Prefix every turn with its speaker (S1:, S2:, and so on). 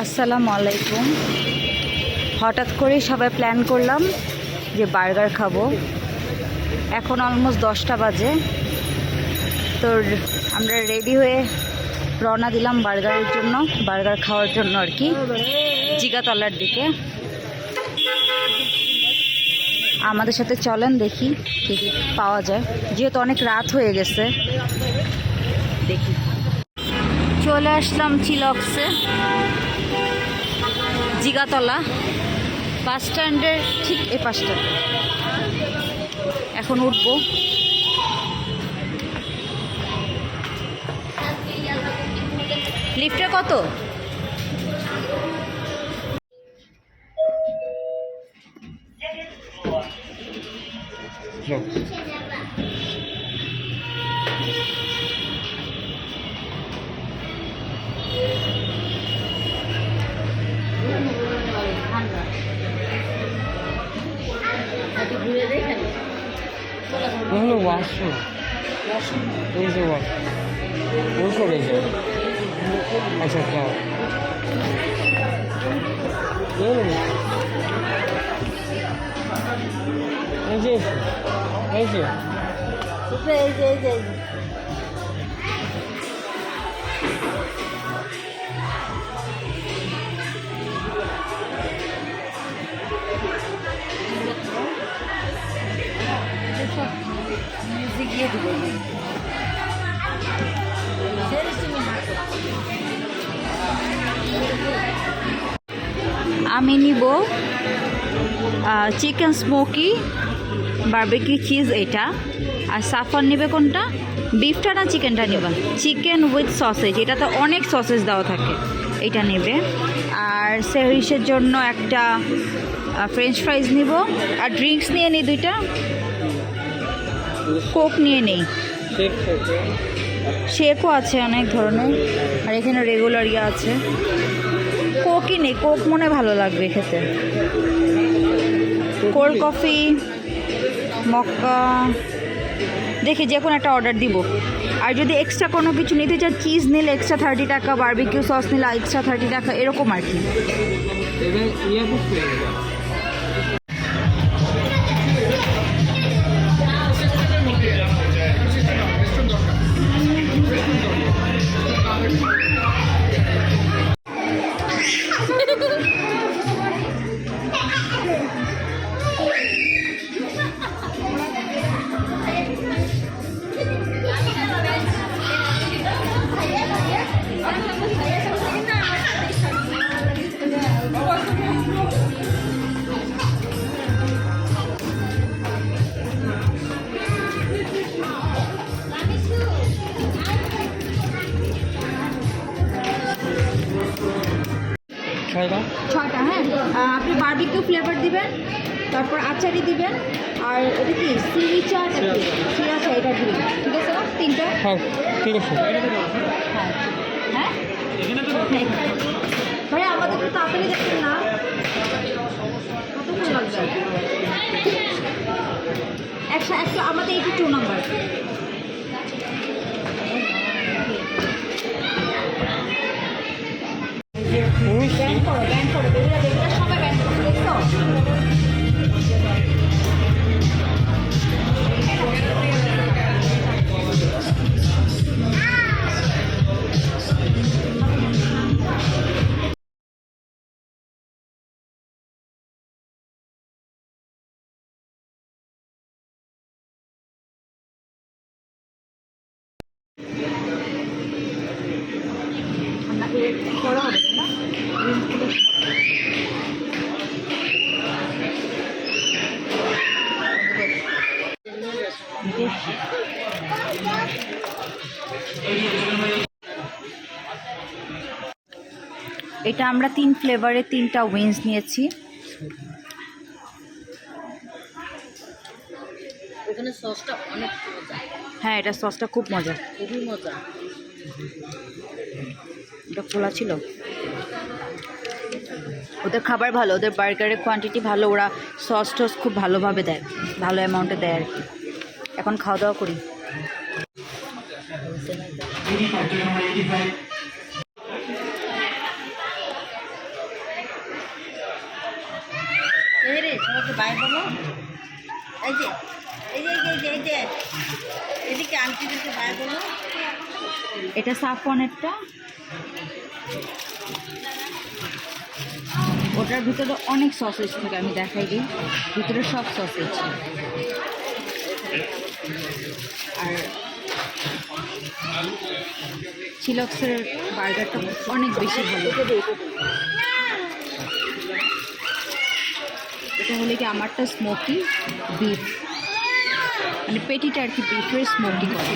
S1: আসসালামু আলাইকুম। হঠাৎ করে সবাই প্ল্যান করলাম যে বার্গার খাব। এখন অলমোস্ট দশটা বাজে। তো আমরা রেডি হয়ে রওনা দিলাম বার্গারের জন্য, বার্গার খাওয়ার জন্য আর কি, জিগাতলার দিকে। আমাদের সাথে চলেন দেখি কী পাওয়া যায়। যেহেতু অনেক রাত হয়ে গেছে, দেখি। চলে আসলাম চিলক্সে। জিগাতলা বাস স্ট্যান্ডের ঠিক এ পাশটা। এখন উঠবো। লিফটে কত?
S2: হলো ওয়াশরুম এই যে ওয়াশ ওই করে যে আচ্ছা যাও এই যে এই
S1: আমি নিব চিকেন স্মোকি বার্বিকিউ চিজ এটা। আর সাফার নেবে কোনটা? বিফটা না চিকেনটা নেবে? চিকেন উইথ সসেজ এটাতে অনেক সসেজ দেওয়া থাকে। এটা নেবে। আর সেহরিসের জন্য একটা ফ্রেঞ্চ ফ্রাইজ নিব। আর ড্রিঙ্কস নিয়ে নিই দুইটা। কোক নিয়ে নেই। শেকও আছে অনেক ধরনের। আর এখানে রেগুলার ইয়ে আছে। কোকই নেই কোক মনে ভালো লাগবে খেতে। কোল্ড কফি মক্কা। দেখি যে কোনো একটা অর্ডার দিব। আর যদি এক্সট্রা কোনো কিছু নিতে চান চিজ নিলে এক্সট্রা থার্টি টাকা বার্বিকিউ সস নিলে এক্সট্রা থার্টি টাকা এরকম আর কি।
S2: ছয়টা?
S1: ছয়টা হ্যাঁ। আপনি বার্বিকিউ ফ্লেভার দিবেন তারপর আচারি দিবেন আর এটা কি? সিরিচা সিরাচা এটা দিবেন। ঠিক আছে না? তিনটা?
S2: হ্যাঁ ঠিক আছে।
S1: হ্যাঁ। হ্যাঁ? হ্যাঁ। ভাই আমাদের একটু তাড়াতাড়ি দেখছেন না। কতক্ষণ লাগবে? একশো একশো আমাদের এইটি টু নাম্বার এটা আমরা তিন ফ্লেভারের তিনটা উইন্স নিয়েছি।
S3: ওখানে সসটা অনেক
S1: হ্যাঁ এটা সসটা খুব মজা।
S3: খুবই মজা।
S1: এটা খোলা ছিল। ওদের খাবার ভালো ওদের বার্গারের কোয়ান্টিটি ভালো ওরা সস টস খুব ভালোভাবে দেয় ভালো অ্যামাউন্টে দেয় আর কি। এখন খাওয়া দাওয়া করি।
S3: এই যে, এই
S1: এটা সাফওয়ানেরটা। ওটার ভিতরে অনেক সসেজ থাকে, আমি দেখাই দিই। ভিতরে সব সসেজ আর চিলক্সের বার্গারটা অনেক বেশি ভালো। এটা হলে কি আমারটা স্মোকি বিফ মানে পেটিটা আর কি বিফের স্মোকি করে।